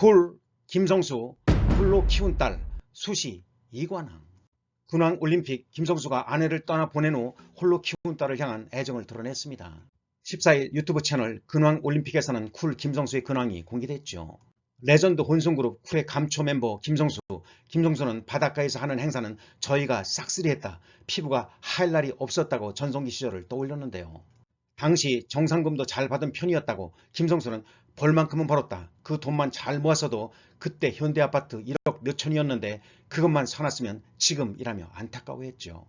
쿨 김성수 쿨로 키운 딸 수시 이관왕 근황 올림픽 김성수가 아내를 떠나 보낸 후 홀로 키운 딸을 향한 애정을 드러냈습니다. 14일 유튜브 채널 근황 올림픽에서는 쿨 김성수의 근황이 공개됐죠. 레전드 혼성그룹 쿨의 감초 멤버 김성수 김성수는 바닷가에서 하는 행사는 저희가 싹쓸이했다. 피부가 하얄 날이 없었다고 전성기 시절을 떠올렸는데요. 당시 정상금도 잘 받은 편이었다고 김성수는 벌 만큼은 벌었다. 그 돈만 잘 모았어도 그때 현대아파트 1억 몇천이었는데 그것만 사놨으면 지금이라며 안타까워했죠.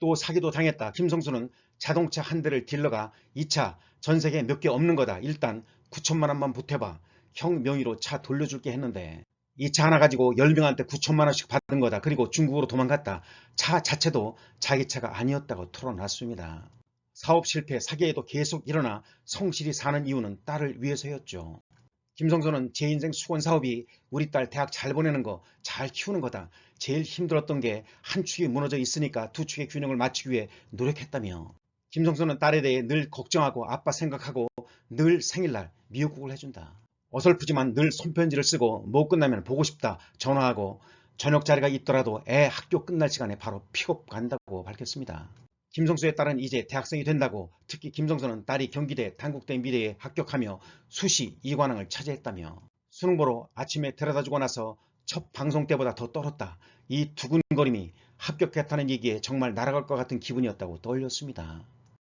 또 사기도 당했다. 김성수는 자동차 한 대를 딜러가 2차 전 세계 몇 개 없는 거다. 일단 9천만 원만 보태봐. 형 명의로 차 돌려줄게 했는데 이 차 하나 가지고 10명한테 9천만 원씩 받은 거다. 그리고 중국으로 도망갔다. 차 자체도 자기 차가 아니었다고 털어놨습니다. 사업 실패, 사기에도 계속 일어나 성실히 사는 이유는 딸을 위해서였죠. 김성수는 제 인생 수건 사업이 우리 딸 대학 잘 보내는 거, 잘 키우는 거다. 제일 힘들었던 게 한 축이 무너져 있으니까 두 축의 균형을 맞추기 위해 노력했다며. 김성수는 딸에 대해 늘 걱정하고 아빠 생각하고 늘 생일날 미역국을 해준다. 어설프지만 늘 손편지를 쓰고 못 끝나면 보고 싶다 전화하고 저녁 자리가 있더라도 애 학교 끝날 시간에 바로 픽업 간다고 밝혔습니다. 김성수의 딸은 이제 대학생이 된다고 특히 김성수는 딸이 경기대 단국대 미래에 합격하며 수시 이관왕을 차지했다며 수능 보러 아침에 데려다주고 나서 첫 방송 때보다 더 떨었다. 이 두근거림이 합격했다는 얘기에 정말 날아갈 것 같은 기분이었다고 떠올렸습니다.